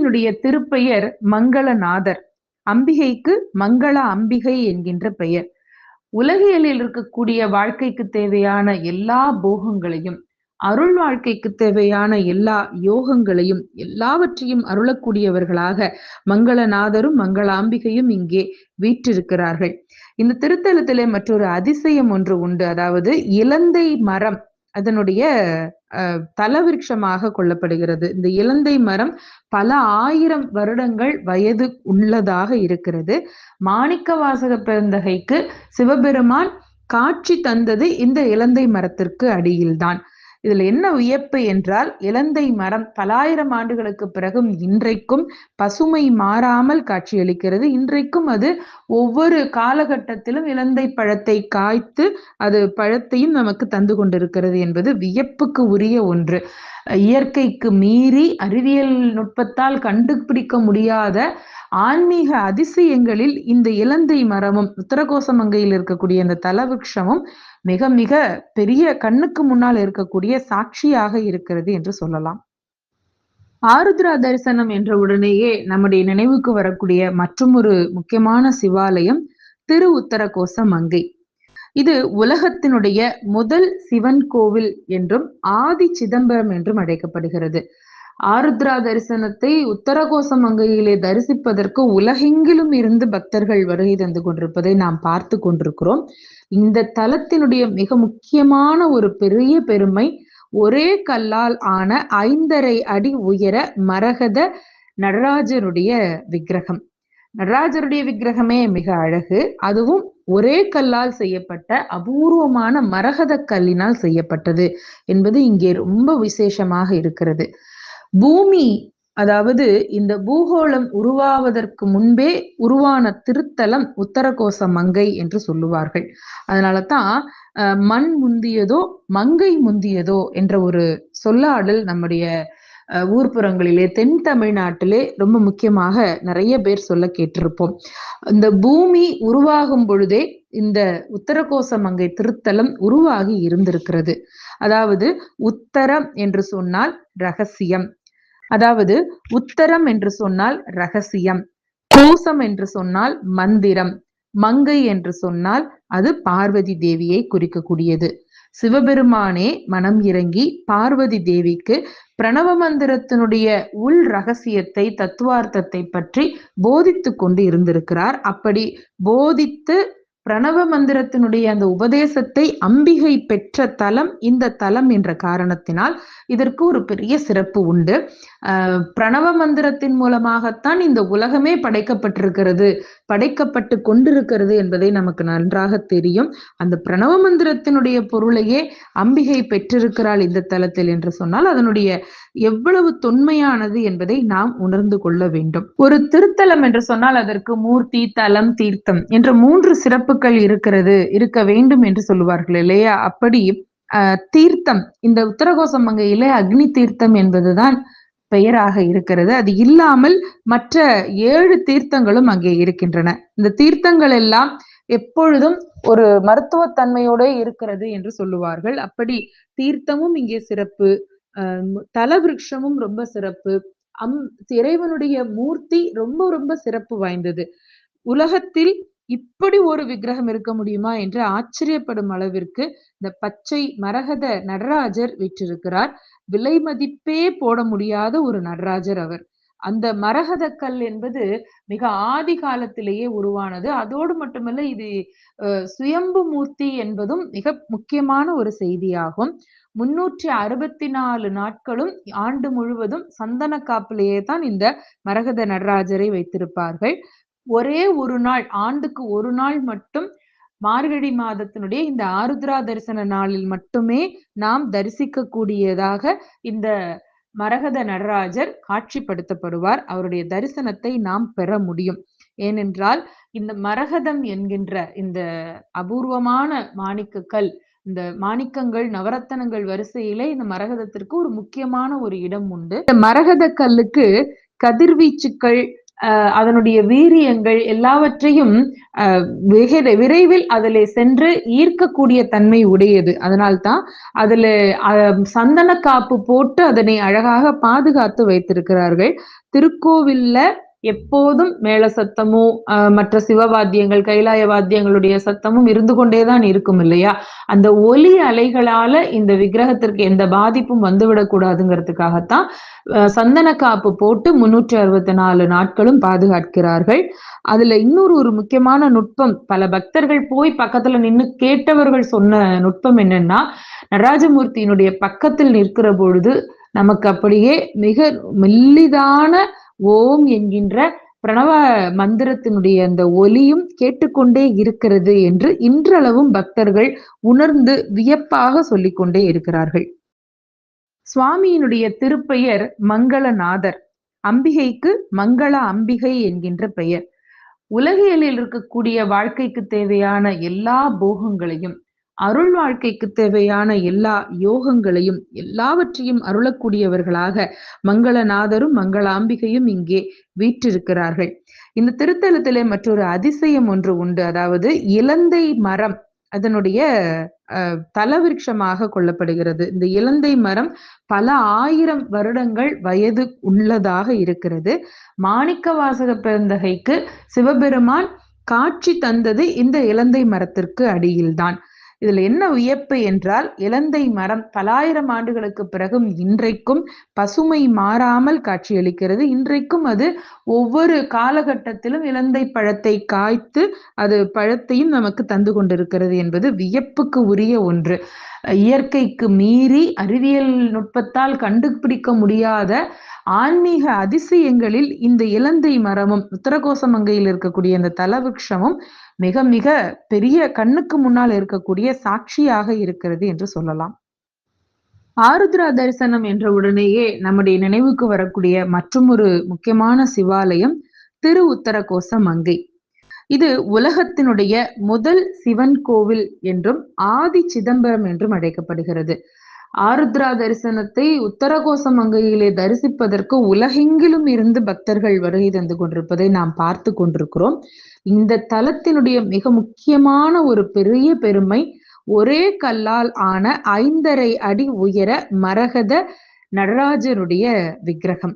அம்பிகையினுடைய திருப்பெயர் மங்களநாதர். அம்பிகைக்கு மங்கள அம்பிகை என்கின்ற பெயர். உலகியலில் இருக்கக்கூடிய வாழ்க்கைக்கு தேவையான எல்லா போகங்களையும் அருள் வாழ்க்கைக்கு தேவையான எல்லா யோகங்களையும் எல்லாவற்றையும் அருளக்கூடியவர்களாக மங்களநாதரும் மங்களாம்பிகையும் இங்கே வீற்றிருக்கிறார்கள். இந்த திருத்தலத்திலே மற்றொரு அதிசயம் ஒன்று உண்டு. அதாவது இலந்தை மரம் அதனுடைய தலவிருட்சமாக கொள்ளப்படுகிறது. இந்த இலந்தை மரம் பல ஆயிரம் வருடங்கள் வயது உள்ளதாக இருக்கிறது. மாணிக்க வாசக பெருந்தகைக்கு சிவபெருமான் காட்சி தந்தது இந்த இலந்தை மரத்திற்கு அடியில்தான். இதுல என்ன வியப்பு என்றால் இலந்தை மரம் பலாயிரம் ஆண்டுகளுக்கு பிறகும் இன்றைக்கும் பசுமை மாறாமல் காட்சியளிக்கிறது. இன்றைக்கும் அது ஒவ்வொரு காலகட்டத்திலும் இலந்தை பழத்தை காய்த்து அது பழத்தையும் நமக்கு தந்து கொண்டிருக்கிறது என்பது வியப்புக்கு உரிய ஒன்று. இயற்கைக்கு மீறி அறிவியல் நுட்பத்தால் கண்டுபிடிக்க முடியாத ஆன்மீக அதிசயங்களில் இந்த இலந்தை மரமும் உத்தரகோசமங்கையில் இருக்கக்கூடிய இந்த தலவிருஷமும் மிக மிக பெரிய கண்ணுக்கு முன்னால் இருக்கக்கூடிய சாட்சியாக இருக்கிறது என்று சொல்லலாம். ஆருத்ரா தரிசனம் என்ற உடனேயே நம்முடைய நினைவுக்கு வரக்கூடிய மற்றும் ஒரு முக்கியமான சிவாலயம் திரு உத்தரகோச மங்கை. இது உலகத்தினுடைய முதல் சிவன் கோவில் என்றும் ஆதி சிதம்பரம் என்றும் அழைக்கப்படுகிறது. ஆருத்ரா தரிசனத்தை உத்தரகோச மங்கையிலே தரிசிப்பதற்கு உலகெங்கிலும் இருந்து பக்தர்கள் வருகை தந்து கொண்டிருப்பதை நாம் பார்த்து கொண்டிருக்கிறோம். இந்த தலத்தினுடைய மிக முக்கியமான ஒரு பெரிய பெருமை ஒரே கல்லால் ஆன ஐந்தரை அடி உயர மரகத நடராஜருடைய விக்கிரகம். நடராஜருடைய விக்கிரகமே மிக அழகு. அதுவும் ஒரே கல்லால் செய்யப்பட்ட அபூர்வமான மரகத கல்லினால் செய்யப்பட்டது என்பது இங்கே ரொம்ப விசேஷமாக இருக்கிறது. பூமி அதாவது இந்த பூகோளம் உருவாவதற்கு முன்பே உருவான திருத்தலம் உத்தரகோச மங்கை என்று சொல்லுவார்கள். அதனால தான் மண் முந்தியதோ மங்கை முந்தியதோ என்ற ஒரு சொல்லாடல் நம்முடைய ஊர்ப்புறங்களிலே தென் தமிழ்நாட்டிலே ரொம்ப முக்கியமாக நிறைய பேர் சொல்ல கேட்டிருப்போம். இந்த பூமி உருவாகும் பொழுதே இந்த உத்தரகோச மங்கை திருத்தலம் உருவாகி இருந்திருக்கிறது. அதாவது உத்தரம் என்று சொன்னால் ரகசியம். அதாவது உத்தரம் என்று சொன்னால் ரகசியம் கோசம் என்று சொன்னால் மந்திரம் மங்கை என்று சொன்னால் அது பார்வதி தேவியை குறிக்கக்கூடியது. சிவபெருமானே மனம் இறங்கி பார்வதி தேவிக்கு பிரணவ மந்திரத்தினுடைய உள் ரகசியத்தை தத்துவார்த்தத்தை பற்றி போதித்து கொண்டு இருந்திருக்கிறார். அப்படி போதித்து பிரணவ மந்திரத்தினுடைய அந்த உபதேசத்தை அம்பிகை பெற்ற தலம் இந்த தலம் என்ற காரணத்தினால் இதற்கு ஒரு பெரிய சிறப்பு உண்டு. பிரணவ மந்திரத்தின் மூலமாகத்தான் இந்த உலகமே படைக்கப்பட்டிருக்கிறது படைக்கப்பட்டு கொண்டிருக்கிறது என்பதை நமக்கு நன்றாக தெரியும். அந்த பிரணவ மந்திரத்தினுடைய பொருளையே அம்பிகை பெற்றிருக்கிறாள் இந்த தலத்தில் என்று சொன்னால் அதனுடைய எவ்வளவு தொன்மையானது என்பதை நாம் உணர்ந்து கொள்ள வேண்டும். ஒரு திருத்தலம் என்று சொன்னால் அதற்கு மூர்த்தி தலம் தீர்த்தம் என்ற மூன்று சிறப்புகள் இருக்கிறது இருக்க வேண்டும் என்று சொல்லுவார்கள் இல்லையா? அப்படி தீர்த்தம் இந்த உத்தரகோசம் மங்கையிலே அக்னி தீர்த்தம் என்பதுதான் பெயராக இருக்கிறது. அது இல்லாமல் மற்ற ஏழு தீர்த்தங்களும் அங்கே இருக்கின்றன. இந்த தீர்த்தங்கள் எல்லாம் எப்பொழுதும் ஒரு மருத்துவத்தன்மையோட இருக்கிறது என்று சொல்லுவார்கள். அப்படி தீர்த்தமும் இங்கே சிறப்பு. தலவிருஷமும் ரொம்ப சிறப்பு. அம் இறைவனுடைய மூர்த்தி ரொம்ப ரொம்ப சிறப்பு வாய்ந்தது. உலகத்தில் இப்படி ஒரு விக்கிரகம் இருக்க முடியுமா என்று ஆச்சரியப்படும் அளவிற்கு இந்த பச்சை மரகத நடராஜர் விற்றிருக்கிறார். விலை மதிப்பே போட முடியாத ஒரு நடராஜர் அவர். அந்த மரகத கல் என்பது மிக ஆதி காலத்திலேயே உருவானது. அதோடு மட்டுமல்ல இது சுயம்பு மூர்த்தி என்பதும் மிக முக்கியமான ஒரு செய்தியாகும். முன்னூற்றி அறுபத்தி நாலு நாட்களும் ஆண்டு முழுவதும் சந்தன காப்பிலேயே தான் இந்த மரகத நடராஜரை வைத்திருப்பார்கள். ஒரே ஒரு நாள் ஆண்டுக்கு ஒரு நாள் மட்டும் மார்கழி மாதத்தினுடைய இந்த ஆருத்ரா தரிசன நாளில் மட்டுமே நாம் தரிசிக்க கூடியதாக இந்த மரகத நடராஜர் காட்சிப்படுத்தப்படுவார். அவருடைய தரிசனத்தை நாம் பெற முடியும். ஏனென்றால் இந்த மரகதம் என்கின்ற இந்த அபூர்வமான மாணிக்கக்கல் இந்த மாணிக்கங்கள் நவரத்தனங்கள் வரிசையிலே இந்த மரகதத்திற்கு ஒரு முக்கியமான ஒரு இடம் உண்டு. இந்த மரகத கல்லுக்கு கதிர்வீச்சுக்கள் அதனுடைய வீரியங்கள் எல்லாவற்றையும் அஹ் வெகு விரைவில் அதில் சென்று ஈர்க்கக்கூடிய தன்மை உடையது. அதனால்தான் அதுல அஹ், சந்தன காப்பு போட்டு அதனை அழகாக பாதுகாத்து வைத்திருக்கிறார்கள். திருக்கோவில்ல எப்போதும் மேல சத்தமும் மற்ற சிவவாத்தியங்கள் கைலாய வாத்தியங்களுடைய சத்தமும் இருந்து கொண்டேதான் இருக்கும் இல்லையா? அந்த ஒலி அலைகளால இந்த விக்கிரகத்திற்கு எந்த பாதிப்பும் வந்துவிடக் கூடாதுங்கிறதுக்காகத்தான் சந்தன காப்பு போட்டு முன்னூற்றி அறுபத்தி நாலு நாட்களும் பாதுகாக்கிறார்கள். அதுல இன்னொரு ஒரு முக்கியமான நுட்பம் பல பக்தர்கள் போய் பக்கத்துல நின்னு கேட்டவர்கள் சொன்ன நுட்பம் என்னன்னா நடராஜமூர்த்தியினுடைய பக்கத்தில் நிற்கிற பொழுது நமக்கு அப்படியே மிக மெல்லிதான ஓம் என்கின்ற பிரணவ மந்திரத்தினுடைய அந்த ஒலியும் கேட்டுக்கொண்டே இருக்கிறது என்று இன்றளவும் பக்தர்கள் உணர்ந்து வியப்பாக சொல்லிக்கொண்டே இருக்கிறார்கள். சுவாமியினுடைய திருப்பெயர் மங்களநாதர். அம்பிகைக்கு மங்கள அம்பிகை என்கின்ற பெயர். உலகியலில் இருக்கக்கூடிய வாழ்க்கைக்கு தேவையான எல்லா போகங்களையும் அருள் வாழ்க்கைக்கு தேவையான எல்லா யோகங்களையும் எல்லாவற்றையும் அருளக்கூடியவர்களாக மங்களநாதரும் மங்களாம்பிகையும் இங்கே வீற்றிருக்கிறார்கள். இந்த திருத்தலத்திலே மற்றொரு அதிசயம் ஒன்று உண்டு. அதாவது இலந்தை மரம் அதனுடைய அஹ், தலவிருட்சமாக கொள்ளப்படுகிறது. இந்த இலந்தை மரம் பல ஆயிரம் வருடங்கள் வயது உள்ளதாக இருக்கிறது. மாணிக்க வாசக பெருந்தகைக்கு சிவபெருமான் காட்சி தந்தது இந்த இலந்தை மரத்திற்கு அடியில்தான். இதுல என்ன வியப்பு என்றால் இலந்தை மரம் பலாயிரம் ஆண்டுகளுக்கு பிறகும் இன்றைக்கும் பசுமை மாறாமல் காட்சியளிக்கிறது. இன்றைக்கும் அது ஒவ்வொரு காலகட்டத்திலும் இலந்தை பழத்தை காய்த்து அது பழத்தையும் நமக்கு தந்து கொண்டிருக்கிறது என்பது வியப்புக்கு உரிய ஒன்று. இயற்கைக்கு மீறி அறிவியல் நுட்பத்தால் கண்டுபிடிக்க முடியாத ஆன்மீக அதிசயங்களில் இந்த இலந்தை மரமும் உத்தரகோசமங்கையில் இருக்கக்கூடிய இந்த தலவிருஷமும் மிக மிக பெரிய கண்ணுக்கு முன்னால் இருக்கக்கூடிய சாட்சியாக இருக்கிறது என்று சொல்லலாம். ஆருத்ரா தரிசனம் என்ற உடனேயே நம்முடைய நினைவுக்கு வரக்கூடிய மற்றொரு முக்கியமான சிவாலயம் திரு உத்தரகோச மங்கை. இது உலகத்தினுடைய முதல் சிவன் கோவில் என்றும் ஆதி சிதம்பரம் என்றும் அழைக்கப்படுகிறது. ஆருத்ரா தரிசனத்தை உத்தரகோச மங்கையிலே தரிசிப்பதற்கு உலகெங்கிலும் இருந்து பக்தர்கள் வருகை தந்து கொண்டிருப்பதை நாம் பார்த்து கொண்டிருக்கிறோம். இந்த தலத்தினுடைய மிக முக்கியமான ஒரு பெரிய பெருமை ஒரே கல்லால் ஆன ஐந்தரை அடி உயர மரகத நடராஜருடைய விக்கிரகம்.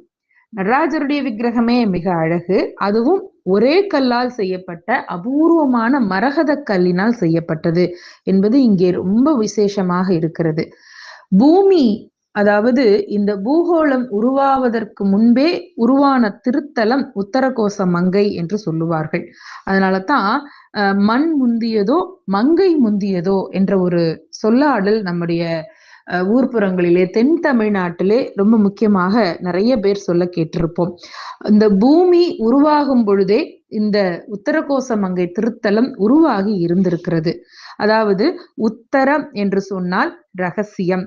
நடராஜருடைய விக்கிரகமே மிக அழகு. அதுவும் ஒரே கல்லால் செய்யப்பட்ட அபூர்வமான மரகத கல்லினால் செய்யப்பட்டது என்பது இங்கே ரொம்ப விசேஷமாக இருக்கிறது. பூமி அதாவது இந்த பூகோளம் உருவாவதற்கு முன்பே உருவான திருத்தலம் உத்தரகோச மங்கை என்று சொல்லுவார்கள். அதனால தான் அஹ், மண் முந்தியதோ மங்கை முந்தியதோ என்ற ஒரு சொல்லாடல் நம்முடைய அஹ், ஊர்ப்புறங்களிலே தென் தமிழ்நாட்டிலே ரொம்ப முக்கியமாக நிறைய பேர் சொல்ல கேட்டிருப்போம். இந்த பூமி உருவாகும் பொழுதே இந்த உத்தரகோச மங்கை திருத்தலம் உருவாகி இருந்திருக்கிறது. அதாவது உத்தரம் என்று சொன்னால் ரகசியம்.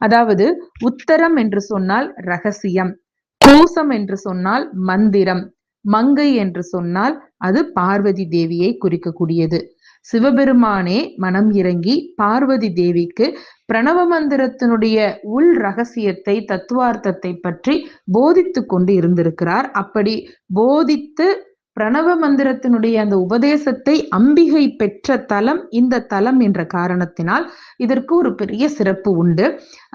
அதாவது உத்தரம் என்று சொன்னால் ரகசியம். கோசம் என்று சொன்னால் மந்திரம். மங்கை என்று சொன்னால் அது பார்வதி தேவியை குறிக்கக்கூடியது. சிவபெருமானே மனம் இறங்கி பார்வதி தேவிக்கு பிரணவ மந்திரத்தினுடைய உள் ரகசியத்தை தத்துவார்த்தத்தை பற்றி போதித்து கொண்டு இருந்திருக்கிறார். அப்படி போதித்து பிரணவ மந்திரத்தினுடைய அந்த உபதேசத்தை அம்பிகை பெற்ற தலம் இந்த தலம் என்ற காரணத்தினால் இதற்கு ஒரு பெரிய சிறப்பு உண்டு.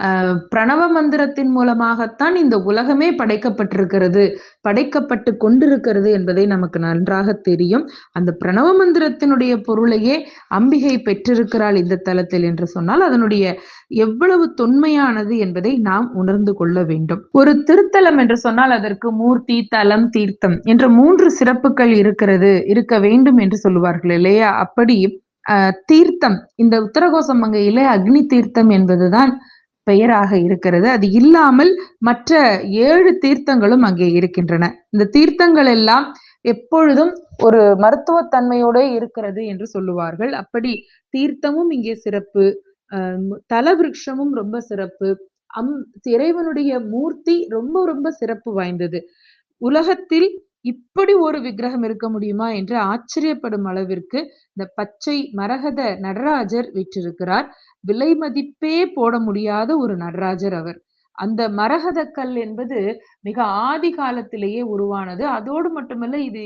ஆஹ் பிரணவ மந்திரத்தின் மூலமாகத்தான் இந்த உலகமே படைக்கப்பட்டிருக்கிறது. படைக்கப்பட்டு கொண்டிருக்கிறது என்பதை நமக்கு நன்றாக தெரியும். அந்த பிரணவ மந்திரத்தினுடைய பொருளையே அம்பிகை பெற்றிருக்கிறாள் இந்த தலத்தில் என்று சொன்னால் அதனுடைய எவ்வளவு தொன்மையானது என்பதை நாம் உணர்ந்து கொள்ள வேண்டும். ஒரு திருத்தலம் என்று சொன்னால் அதற்கு மூர்த்தி தலம் தீர்த்தம் என்ற மூன்று சிறப்புகள் இருக்கிறது இருக்க வேண்டும் என்று சொல்லுவார்கள் இல்லையா? அப்படி தீர்த்தம் இந்த உத்தரகோசம் மங்கையிலே அக்னி தீர்த்தம் என்பதுதான் பெயராக இருக்கிறது. அது இல்லாமல் மற்ற ஏழு தீர்த்தங்களும் அங்கே இருக்கின்றன. இந்த தீர்த்தங்கள் எல்லாம் எப்பொழுதும் ஒரு மருத்துவத்தன்மையோட இருக்கிறது என்று சொல்லுவார்கள். அப்படி தீர்த்தமும் இங்கே சிறப்பு. தல விருட்சமும் ரொம்ப சிறப்பு. அம் இறைவனுடைய மூர்த்தி ரொம்ப ரொம்ப சிறப்பு வாய்ந்தது. உலகத்தில் இப்படி ஒரு விக்கிரகம் இருக்க முடியுமா என்று ஆச்சரியப்படும் அளவிற்கு இந்த பச்சை மரகத நடராஜர் விற்றிருக்கிறார். விலை மதிப்பே போட முடியாத ஒரு நடராஜர் அவர். அந்த மரகத கல் என்பது மிக ஆதி காலத்திலேயே உருவானது. அதோடு மட்டுமல்ல இது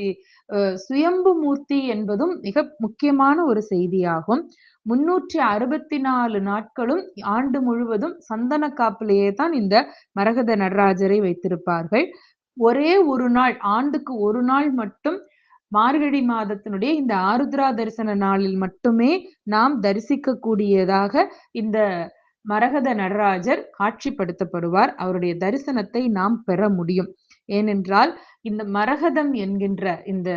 சுயம்பு மூர்த்தி என்பதும் மிக முக்கியமான ஒரு செய்தியாகும். முன்னூற்றி அறுபத்தி நாலு நாட்களும் ஆண்டு முழுவதும் சந்தன காப்பிலேயே தான் இந்த மரகத நடராஜரை வைத்திருப்பார்கள். ஒரே ஒரு நாள் ஆண்டுக்கு ஒரு நாள் மட்டும் மார்கழி மாதத்தினுடைய இந்த ஆருத்ரா தரிசன நாளில் மட்டுமே நாம் தரிசிக்க கூடியதாக இந்த மரகத நடராஜர் காட்சிப்படுத்தப்படுவார். அவருடைய தரிசனத்தை நாம் பெற முடியும். ஏனென்றால் இந்த மரகதம் என்கின்ற இந்த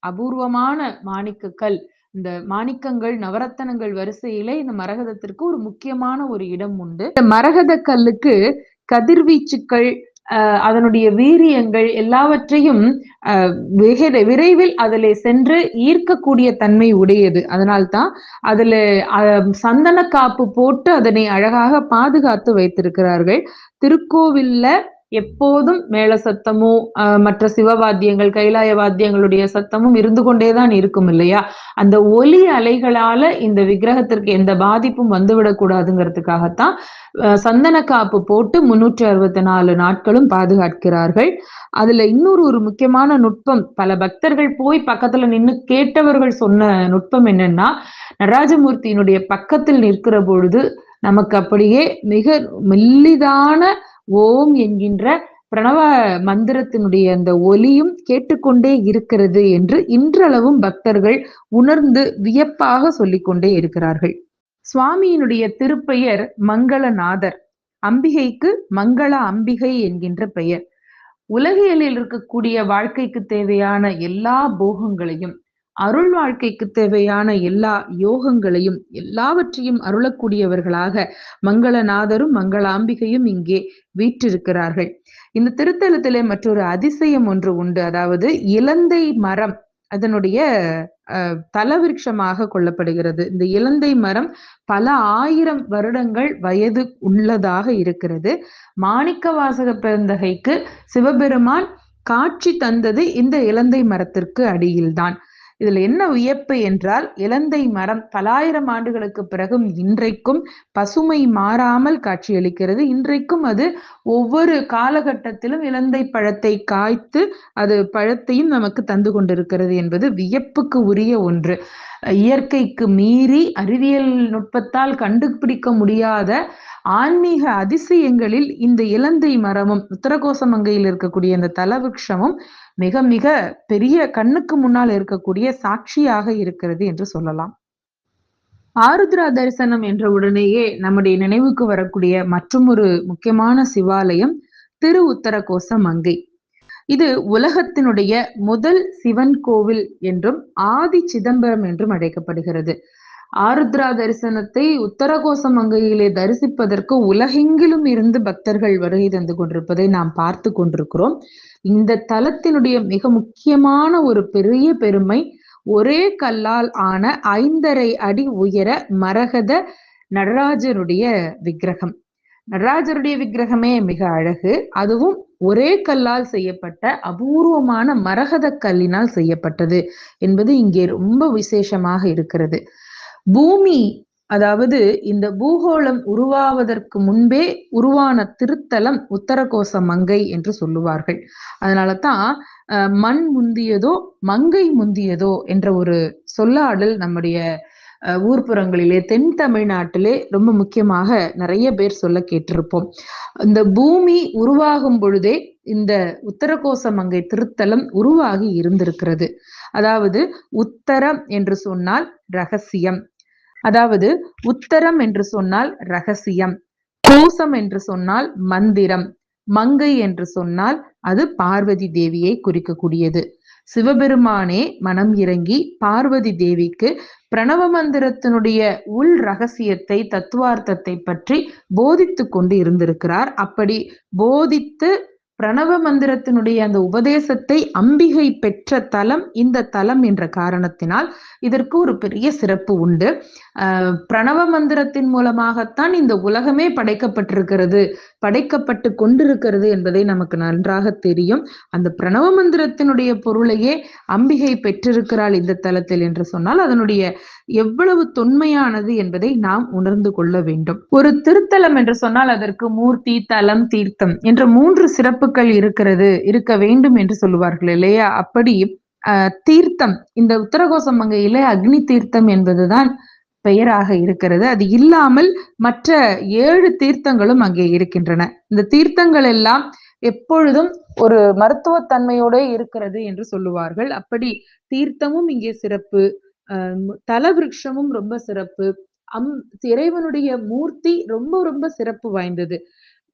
அபூர்வமான மாணிக்க கல் இந்த மாணிக்கங்கள் நவரத்தனங்கள் வரிசையிலே இந்த மரகதத்திற்கு ஒரு முக்கியமான ஒரு இடம் உண்டு. இந்த மரகத கல்லுக்கு கதிர்வீச்சுக்கள் அதனுடைய வீரியங்கள் எல்லாவற்றையும் விரைவில் அதில் சென்று ஈர்க்கக்கூடிய தன்மை உடையது. அதனால்தான் அதுல சந்தன காப்பு போட்டு அதனை அழகாக பாதுகாத்து வைத்திருக்கிறார்கள். திருக்கோவில்ல எப்போதும் மேல சத்தமும் மற்ற சிவவாத்தியங்கள் கைலாய வாத்தியங்களுடைய சத்தமும் இருந்து கொண்டேதான் இருக்கும் இல்லையா? அந்த ஒலி அலைகளால இந்த விக்கிரகத்திற்கு எந்த பாதிப்பும் வந்துவிடக்கூடாதுங்கிறதுக்காகத்தான் சந்தன காப்பு போட்டு முன்னூற்றி அறுபத்தி நாலு நாட்களும் பாதுகாக்கிறார்கள். அதுல இன்னொரு ஒரு முக்கியமான நுட்பம் பல பக்தர்கள் போய் பக்கத்துல நின்று கேட்டவர்கள் சொன்ன நுட்பம் என்னன்னா நடராஜமூர்த்தியினுடைய பக்கத்தில் நிற்கிற பொழுது நமக்கு அப்படியே மிக மெல்லிதான ஓம் என்கின்ற பிரணவ மந்திரத்தினுடைய அந்த ஒலியும் கேட்டுக்கொண்டே இருக்கிறது என்று இன்றளவும் பக்தர்கள் உணர்ந்து வியப்பாக சொல்லிக்கொண்டே இருக்கிறார்கள். சுவாமியினுடைய திருப்பெயர் மங்களநாதர். அம்பிகைக்கு மங்கள அம்பிகை என்கின்ற பெயர். உலகியலில் இருக்கக்கூடிய வாழ்க்கைக்கு தேவையான எல்லா போகங்களையும் அருள் வாழ்க்கைக்கு தேவையான எல்லா யோகங்களையும் எல்லாவற்றையும் அருளக்கூடியவர்களாக மங்களநாதரும் மங்களாம்பிகையும் இங்கே வீற்றிருக்கிறார்கள். இந்த திருத்தலத்திலே மற்றொரு அதிசயம் ஒன்று உண்டு. அதாவது இலந்தை மரம் அதனுடைய தலவிருட்சமாக கொள்ளப்படுகிறது. இந்த இலந்தை மரம் பல ஆயிரம் வருடங்கள் வயது உள்ளதாக இருக்கிறது. மாணிக்க வாசக பெருந்தகைக்கு சிவபெருமான் காட்சி தந்தது இந்த இலந்தை மரத்திற்கு அடியில்தான். இதுல என்ன வியப்பு என்றால் இலந்தை மரம் பலாயிரம் ஆண்டுகளுக்கு பிறகும் இன்றைக்கும் பசுமை மாறாமல் காட்சியளிக்கிறது. இன்றைக்கும் அது ஒவ்வொரு காலகட்டத்திலும் இலந்தை பழத்தை காய்த்து அது பழத்தையும் நமக்கு தந்து கொண்டிருக்கிறது என்பது வியப்புக்கு உரிய ஒன்று. இயற்கைக்கு மீறி அறிவியல் நுட்பத்தால் கண்டுபிடிக்க முடியாத ஆன்மீக அதிசயங்களில் இந்த இலந்தை மரமும் உத்தரகோசமங்கையில் இருக்கக்கூடிய இந்த தலவிருஷமும் மிக மிக பெரிய கண்ணுக்கு முன்னால் இருக்கக்கூடிய சாட்சியாக இருக்கிறது என்று சொல்லலாம். ஆருத்ரா தரிசனம் என்ற உடனேயே நம்முடைய நினைவுக்கு வரக்கூடிய மற்றும் ஒரு முக்கியமான சிவாலயம் திரு உத்தரகோச மங்கை. இது உலகத்தினுடைய முதல் சிவன் கோவில் என்றும் ஆதி சிதம்பரம் என்றும் அழைக்கப்படுகிறது. ஆருத்ரா தரிசனத்தை உத்தரகோச மங்கையிலே தரிசிப்பதற்கு உலகெங்கிலும் இருந்து பக்தர்கள் வருகை தந்து கொண்டிருப்பதை நாம் பார்த்து கொண்டிருக்கிறோம். இந்த தலத்தினுடைய மிக முக்கியமான ஒரு பெரிய பெருமை ஒரே கல்லால் ஆன ஐந்தரை அடி உயர மரகத நடராஜருடைய விக்கிரகம். நடராஜருடைய விக்கிரகமே மிக அழகு. அதுவும் ஒரே கல்லால் செய்யப்பட்ட அபூர்வமான மரகத கல்லினால் செய்யப்பட்டது என்பது இங்கே ரொம்ப விசேஷமாக இருக்கிறது. பூமி அதாவது இந்த பூகோளம் உருவாவதற்கு முன்பே உருவான திருத்தலம் உத்தரகோச மங்கை என்று சொல்லுவார்கள். அதனால தான் மண் முந்தியதோ மங்கை முந்தியதோ என்ற ஒரு சொல்லாடல் நம்முடைய ஊர்ப்புறங்களிலே தென் தமிழ்நாட்டிலே ரொம்ப முக்கியமாக நிறைய பேர் சொல்ல கேட்டிருப்போம். இந்த பூமி உருவாகும் பொழுதே இந்த உத்தரகோச மங்கை திருத்தலம் உருவாகி இருந்திருக்கிறது. அதாவது உத்தரம் என்று சொன்னால் ரகசியம். அதாவது உத்தரம் என்று சொன்னால் ரகசியம் கோசம் என்று சொன்னால் மந்திரம் மங்கை என்று சொன்னால் அது பார்வதி தேவியை குறிக்கக்கூடியது. சிவபெருமானே மனம் இறங்கி பார்வதி தேவிக்கு பிரணவ மந்திரத்தினுடைய உள் ரகசியத்தை தத்துவார்த்தத்தை பற்றி போதித்து கொண்டு இருந்திருக்கிறார். அப்படி போதித்து பிரணவ மந்திரத்தினுடைய அந்த உபதேசத்தை அம்பிகை பெற்ற தலம் இந்த தலம் என்ற காரணத்தினால் இதற்கு ஒரு பெரிய சிறப்பு உண்டு. பிரணவ மந்திரத்தின் மூலமாகத்தான் இந்த உலகமே படைக்கப்பட்டிருக்கிறது படைக்கப்பட்டு கொண்டிருக்கிறது என்பதை நமக்கு நன்றாக தெரியும். அந்த பிரணவ மந்திரத்தினுடைய பொருளையே அம்பிகை பெற்றிருக்கிறாள் இந்த தலத்தில் என்று சொன்னால் அதனுடைய எவ்வளவு தொன்மையானது என்பதை நாம் உணர்ந்து கொள்ள வேண்டும். ஒரு திருத்தலம் என்று சொன்னால் அதற்கு மூர்த்தி தலம் தீர்த்தம் என்ற மூன்று சிறப்புகள் இருக்கிறது இருக்க வேண்டும் என்று சொல்லுவார்கள் இல்லையா? அப்படி அஹ், தீர்த்தம் இந்த உத்தரகோசம் மங்கையிலே அக்னி தீர்த்தம் என்பதுதான் பெயராக இருக்கிறது. அது இல்லாமல் மற்ற ஏழு தீர்த்தங்களும் அங்கே இருக்கின்றன. இந்த தீர்த்தங்கள் எல்லாம் எப்பொழுதும் ஒரு மருத்துவத்தன்மையோட இருக்கிறது என்று சொல்லுவார்கள். அப்படி தீர்த்தமும் இங்கே சிறப்பு. அஹ் ரொம்ப சிறப்பு. அம் இறைவனுடைய மூர்த்தி ரொம்ப ரொம்ப சிறப்பு வாய்ந்தது.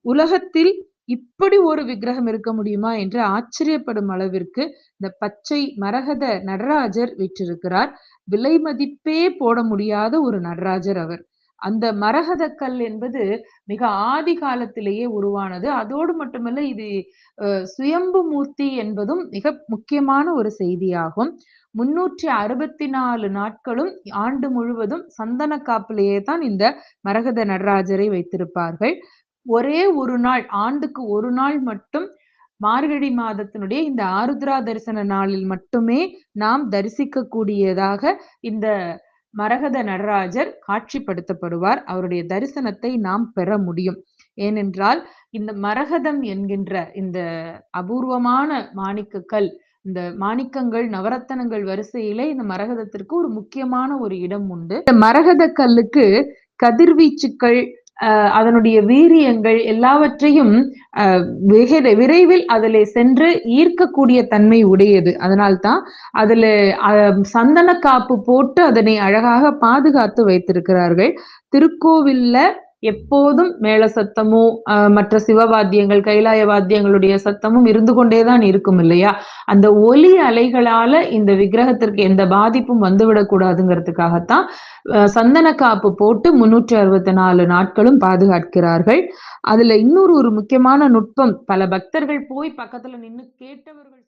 உலகத்தில் இப்படி ஒரு விக்கிரகம் இருக்க முடியுமா என்று ஆச்சரியப்படும் அளவிற்கு இந்த பச்சை மரகத நடராஜர் வீற்றிருக்கிறார். விலை மதிப்பே போட முடியாத ஒரு நடராஜர் அவர். அந்த மரகத கல் என்பது மிக ஆதி காலத்திலேயே உருவானது. அதோடு மட்டுமல்ல இது அஹ், சுயம்பு மூர்த்தி என்பதும் மிக முக்கியமான ஒரு செய்தியாகும். முன்னூற்றி அறுபத்தி நாலு நாட்களும் ஆண்டு முழுவதும் சந்தன காப்பிலேயே தான் இந்த மரகத நடராஜரை வைத்திருப்பார்கள். ஒரே ஒரு நாள் ஆண்டுக்கு ஒரு நாள் மட்டும் மார்கழி மாதத்தினுடைய இந்த ஆருத்ரா தரிசன நாளில் மட்டுமே நாம் தரிசிக்க கூடியதாக இந்த மரகத நடராஜர் காட்சிப்படுத்தப்படுவார். அவருடைய தரிசனத்தை நாம் பெற முடியும். ஏனென்றால் இந்த மரகதம் என்கின்ற இந்த அபூர்வமான மாணிக்கக்கல் இந்த மாணிக்கங்கள் நவரத்தனங்கள் வரிசையிலே இந்த மரகதத்திற்கு ஒரு முக்கியமான ஒரு இடம் உண்டு. இந்த மரகத கல்லுக்கு கதிர்வீச்சுக்கள் அதனுடைய வீரியங்கள் எல்லாவற்றையும் வெகு விரைவில் அதிலே சென்று ஈர்க்கக்கூடிய தன்மை உடையது. அதனால்தான் அதுல சந்தன காப்பு போட்டு அதனை அழகாக பாதுகாத்து வைத்திருக்கிறார்கள். திருக்கோவில்ல எப்போதும் மேல சத்தமும் மற்ற சிவவாத்தியங்கள் கைலாய வாத்தியங்களுடைய சத்தமும் இருந்து கொண்டேதான் இருக்கும் இல்லையா? அந்த ஒலி அலைகளால இந்த விக்கிரகத்திற்கு எந்த பாதிப்பும் வந்துவிடக் கூடாதுங்கிறதுக்காகத்தான் சந்தன காப்பு போட்டு முன்னூற்றி அறுபத்தி நாலு நாட்களும் பாதுகாக்கிறார்கள். அதுல இன்னொரு ஒரு முக்கியமான நுட்பம் பல பக்தர்கள் போய் பக்கத்துல நின்னு கேட்டவர்கள்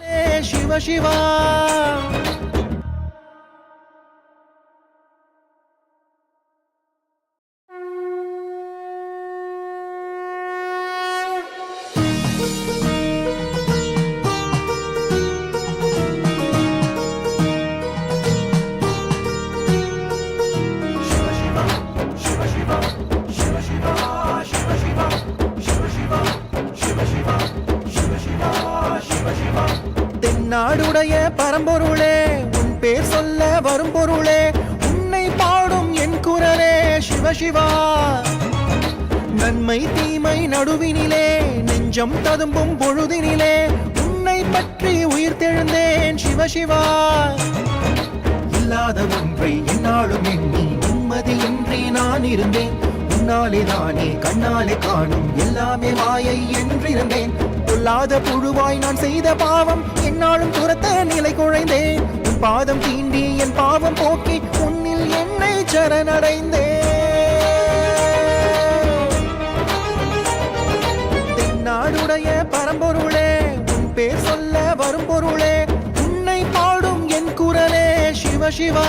சொன்ன குரலே பரம்பொருளே உன் பேர் சொல்ல வரும் பொருளே உன்னை பாடும் என் குரலே சிவசிவா நன்மை தீமை நடுவினிலே நெஞ்சம் ததும்பும் பொழுதினிலே உன்னை பற்றி உயிர் தெழுந்தேன் சிவசிவா இல்லாத ஒன்றை என்னாலும் எண்ணி நிம்மதியின்றி நான் இருந்தேன். உன்னாலே தானே கண்ணாலே காணும் எல்லாமே மாயை என்றிருந்தேன். பொல்லாத புழுவாய் நான் செய்த பாவம். என்னாலும் துரத்த நிலை குழைந்தேன். உன் பாதம் தீண்டி என் பாவம் போக்கி உன்னில் என்னை சரணடைந்தேன். தென்னாடுடைய பரம்பொருளே உன் பேர் சொல்ல வரும் பொருளே உன்னை பாடும் என் குரலே சிவ சிவா.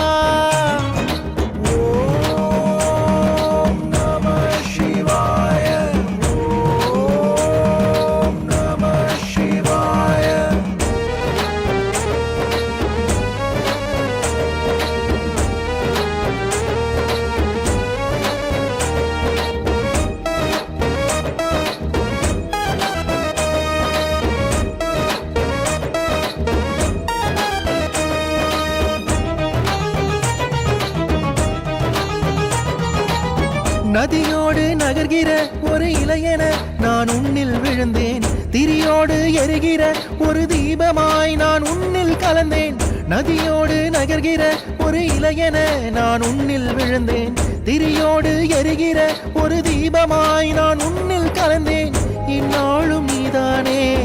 நதியோடு நகர்கிற ஒரு இளையன நான் உன்னில் விழுந்தேன். திரியோடு எரிகிற ஒரு தீபமாய் நான் உன்னில் கலந்தேன். நதியோடு நகர்கிற ஒரு இளையன நான் உன்னில் விழுந்தேன். திரியோடு எரிகிற ஒரு தீபமாய் நான் உன்னில் கலந்தேன். இந்நாளும் நீதானே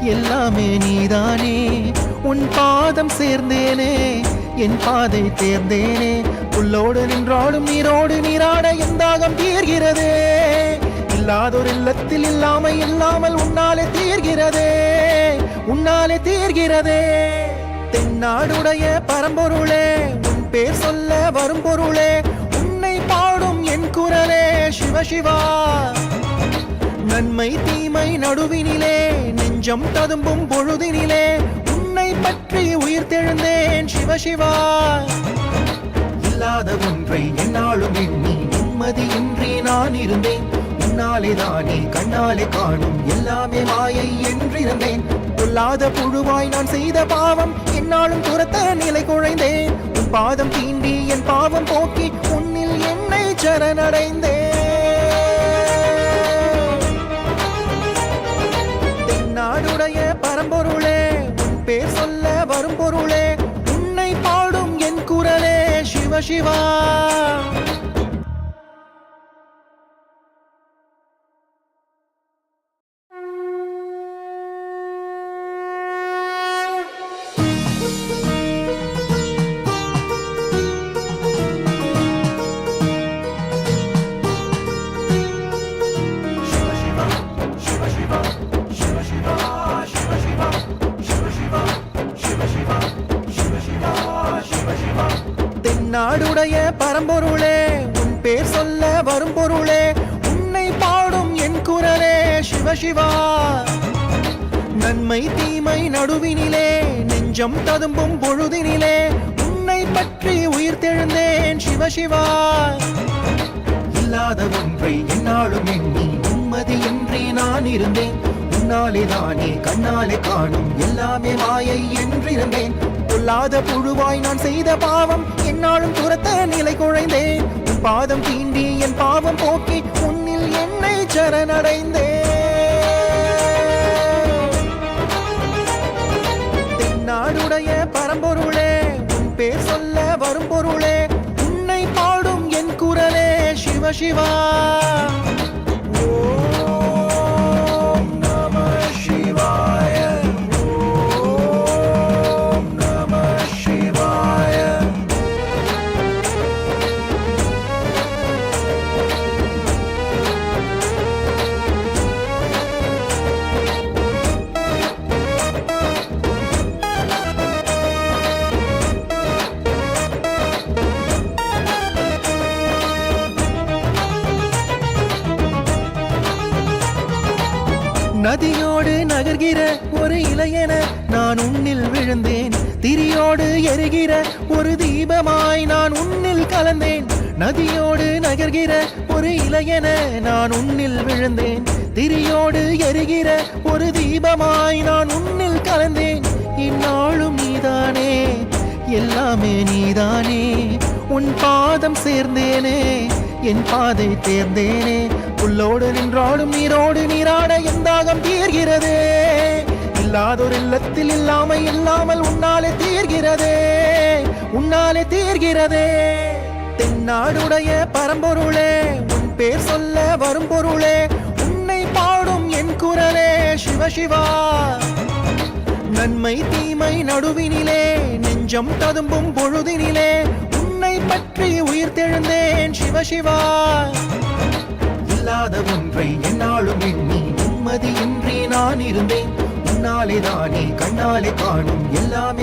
எல்லாமே நீதானே. உன் பாதம் சேர்ந்தேனே என் பாதை தேர்ந்தேனே. உள்ளோடு நின்றாடும் நீரோடு நீராட எந்தாகம் தீர்கிறது தீர்கிறதே. இல்லாதொரு இல்லத்தில் இல்லாமல் இல்லாமல் உன்னாலே தீர்கிறதே. உன்னாலே தீர்கிறதே. தென்னாடுடைய பரம்பொருளே உன் பேர் சொல்ல வரும் பொருளே. உன்னை பாடும் என் குரலே சிவசிவா நன்மை தீமை நடுவினிலே நெஞ்சம் ததும்பும் பொழுதினிலே. உன்னை பற்றி உயிர் தெழுந்தேன் சிவசிவா இல்லாத ஒன்றை என்னாலும் எண்ணி நிம்மதியின்றி நான் இருந்தேன். உன்னாலே தானே கண்ணாலே காணும். எல்லாமே மாயை என்றிருந்தேன். கொல்லாத புழுவாய் நான் செய்த பாவம் என்னாலும் துரத்த நிலை குழைந்தேன். உன் பாதம் தீண்டி என் பாவம் போக்கி உன்னில் என்னை சரணடைந்தேன். நாடுடைய பரம்பொருளே பேர் சொல்ல வரும் பொருளே சிவசிவா நெஞ்சம் ததும்பும் பொழுதினிலே உன்னை பற்றி உயிர் தெழுந்தேன் சிவசிவா இல்லாத ஒன்றை என்னாலும் எண்ணி நிம்மதியின்றி நான் இருந்தேன். உன்னாலே தானே கண்ணாலே காணும் எல்லாமே மாயை என்றிருந்தேன். கொல்லாத புழுவாய் நான் செய்த பாவம் என்னாலும் துரத்த நிலை குழைந்தேன். பாதம் தீண்டி என் பாவம் போக்கி உன்னில் என்னை சரணடைந்தேன். நாடுடைய பரம்பொருளே உன் பேர் சொல்ல வரும் பொருளே உன்னை பாடும் என் குரலே சிவ சிவா. நகர்கிற ஒரு இளையன நான் உன்னில் விழுந்தேன். திரியோடு எரிகிற ஒரு தீபமாய் நான் உன்னில் கலந்தேன். இந்நாளும் நீதானே எல்லாமே நீதானே. உன் பாதம் சேர்ந்தேனே என் பாதை தேர்ந்தேனே. புல்லோடு நின்றாடும் நீரோடு நீராட என் தாகம் தீர்கிறதே. இல்லாதொரு இல்லத்தில் இல்லாமல் இல்லாமல் உன்னாலே தீர்கிறதே உன்னாலே தீர்கிறதே. நாடுடைய பரம்பொருளே உன் பேர் சொல்ல வரும் பொருளே உன்னை பாடும் என் குரலே சிவசிவா நன்மை தீமை நடுவினிலே நெஞ்சம் ததும்பும் பொழுதினிலே உன்னை பற்றி உயிர் தெழுந்தேன் சிவசிவா இல்லாத ஒன்றை என்னாலும் எண்ணி நிம்மதியின்றி நான் இருந்தேன். உன்னாலே தானே கண்ணாலே காணும் எல்லாமே